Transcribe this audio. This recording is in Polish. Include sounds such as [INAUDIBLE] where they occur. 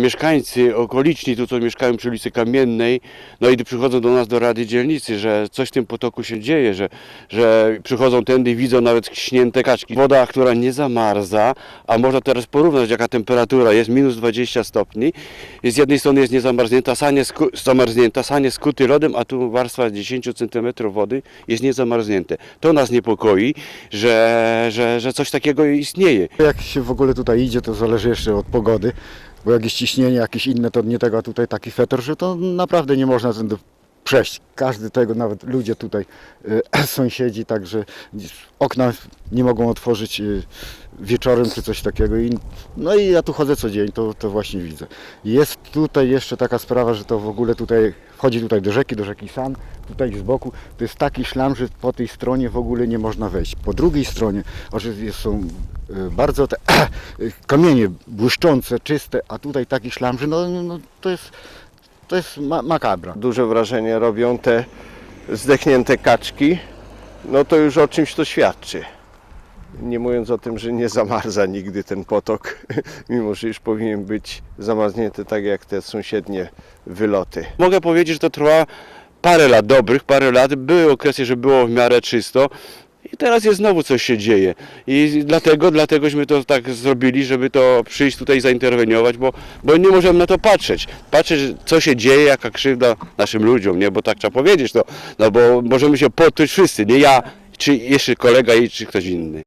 mieszkańcy okoliczni, tu co mieszkają przy ulicy Kamiennej, no i przychodzą do nas do Rady Dzielnicy, że coś w tym potoku się dzieje, że, że przychodzą tędy i widzą nawet śnięte kaczki. Woda, która nie zamarza, a można teraz porównać jaka temperatura jest, minus 20 stopni. Z jednej strony jest niezamarznięta, sanie, sku, zamarznięta, sanie skuty lodem, a tu warstwa 10 cm wody jest niezamarznięte. To nas niepokoi, że, że, że coś takiego istnieje. Jak się w ogóle tutaj idzie, to zależy jeszcze od pogody, bo jak jest ciśnienie jakieś inne, to nie tego, a tutaj taki fetr, że to naprawdę nie można przejść. Każdy tego, nawet ludzie tutaj, e, [CLEARS THROAT] sąsiedzi, także okna nie mogą otworzyć e, wieczorem czy coś takiego. I, no i ja tu chodzę co dzień, to, to właśnie widzę. Jest tutaj jeszcze taka sprawa, że to w ogóle tutaj wchodzi tutaj do rzeki, do rzeki San, tutaj z boku, to jest taki szlam, że po tej stronie w ogóle nie można wejść. Po drugiej stronie są e, bardzo te [CLEARS THROAT] kamienie błyszczące, czyste, a tutaj taki szlam, że no, no, no to jest, to jest ma makabra. duże wrażenie robią te zdechnięte kaczki, no to już o czymś to świadczy. Nie mówiąc o tym, że nie zamarza nigdy ten potok, [LAUGHS] mimo że już powinien być zamarznięty tak jak te sąsiednie wyloty. Mogę powiedzieć, że to trwa parę lat dobrych, parę lat. Były okresy, że było w miarę czysto. I teraz jest znowu coś się dzieje. I dlatego, dlategośmy to tak zrobili, żeby to przyjść tutaj zainterweniować, bo, bo nie możemy na to patrzeć. Patrzeć, co się dzieje, jaka krzywda naszym ludziom, nie? Bo tak trzeba powiedzieć, no, no bo możemy się potycz wszyscy, nie ja, czy jeszcze kolega i czy ktoś inny.